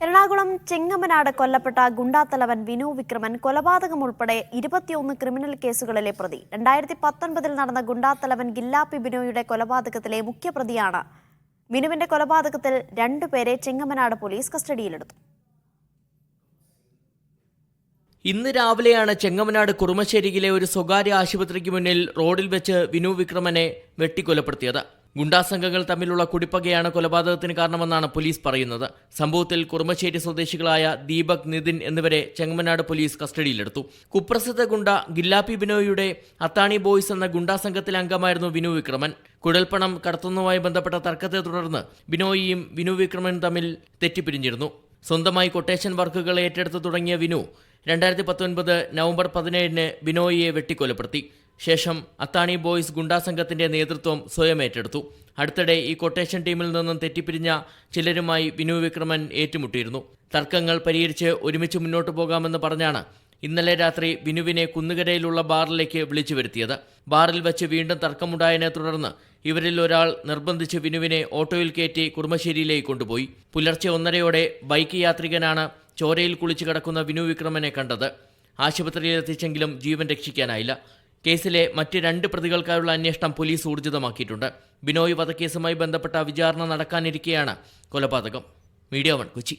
എറണാകുളം ചെങ്ങമനാട് കൊല്ലപ്പെട്ട ഗുണ്ടാത്തലവൻ വിനു വിക്രമൻ കൊലപാതകം ഉൾപ്പെടെ ഇരുപത്തിയൊന്ന് ക്രിമിനൽ കേസുകളിലെ പ്രതി. രണ്ടായിരത്തി പത്തൊൻപതിൽ നടന്ന ഗുണ്ടാത്തലവൻ ഗില്ലാപ്പി ബിനോയുടെ കൊലപാതകത്തിലെ മുഖ്യപ്രതിയാണ്. വിനുവിന്റെ കൊലപാതകത്തിൽ രണ്ടുപേരെ ചെങ്ങമനാട് പോലീസ് കസ്റ്റഡിയിലെടുത്തു. ഇന്ന് രാവിലെയാണ് ചെങ്ങമനാട് കുറുമശ്ശേരിയിലെ ഒരു സ്വകാര്യ ആശുപത്രിക്ക് മുന്നിൽ റോഡിൽ വെച്ച് വിനു വിക്രമനെ വെട്ടിക്കൊലപ്പെടുത്തിയത്. ഗുണ്ടാസംഘങ്ങൾ തമ്മിലുള്ള കുടിപ്പകയാണ് കൊലപാതകത്തിന് കാരണമെന്നാണ് പോലീസ് പറയുന്നത്. സംഭവത്തിൽ കുറുമശ്ശേരി സ്വദേശികളായ ദീപക് നിതിൻ എന്നിവരെ ചെങ്ങമനാട് പോലീസ് കസ്റ്റഡിയിലെടുത്തു. കുപ്രസിദ്ധ ഗുണ്ട ഗില്ലാപ്പി ബിനോയുടെ അത്താണി ബോയ്സ് എന്ന ഗുണ്ടാസംഘത്തിലെ അംഗമായിരുന്നു വിനു വിക്രമൻ. കുഴൽപ്പണം കടത്തുന്നതുമായി ബന്ധപ്പെട്ട തർക്കത്തെ തുടർന്ന് ബിനോയിയും വിനു വിക്രമനും തമ്മിൽ തെറ്റിപ്പിരിഞ്ഞിരുന്നു. സ്വന്തമായി കൊട്ടേഷൻ വർക്കുകൾ ഏറ്റെടുത്ത് തുടങ്ങിയ വിനു രണ്ടായിരത്തി പത്തൊൻപത് നവംബർ പതിനേഴിന് ബിനോയിയെ വെട്ടിക്കൊലപ്പെടുത്തി. ശേഷം അത്താണി ബോയ്സ് ഗുണ്ടാ സംഘത്തിന്റെ നേതൃത്വം സ്വയം ഏറ്റെടുത്തു. അടുത്തിടെ ഈ കൊട്ടേഷൻ ടീമിൽ നിന്നും തെറ്റിപ്പിരിഞ്ഞ ചിലരുമായി വിനു വിക്രമൻ ഏറ്റുമുട്ടിയിരുന്നു. തർക്കങ്ങൾ പരിഹരിച്ച് ഒരുമിച്ച് മുന്നോട്ട് പോകാമെന്ന് പറഞ്ഞാണ് ഇന്നലെ രാത്രി വിനുവിനെ കുന്നുകരയിലുള്ള ബാറിലേക്ക് വിളിച്ചു വരുത്തിയത് ബാറിൽ വച്ച് വീണ്ടും തർക്കമുണ്ടായതിനെ തുടർന്ന് ഇവരിൽ ഒരാൾ നിർബന്ധിച്ച് വിനുവിനെ ഓട്ടോയിൽ കയറ്റി കുടുംബശ്ശേരിയിലേക്ക് കൊണ്ടുപോയി. പുലർച്ചെ ഒന്നരയോടെ ബൈക്ക് യാത്രികനാണ് ചോരയിൽ കുളിച്ചു കിടക്കുന്ന വിനു വിക്രമനെ കണ്ടത്. ആശുപത്രിയിൽ എത്തിച്ചെങ്കിലും ജീവൻ രക്ഷിക്കാനായില്ല. കേസിലെ മറ്റ് രണ്ട് പ്രതികൾക്കായുള്ള അന്വേഷണം പോലീസ് ഊർജിതമാക്കിയിട്ടുണ്ട്. ബിനോയ് വധക്കേസുമായി ബന്ധപ്പെട്ട വിചാരണ നടക്കാനിരിക്കെയാണ് കൊലപാതകം. Media one Kochi.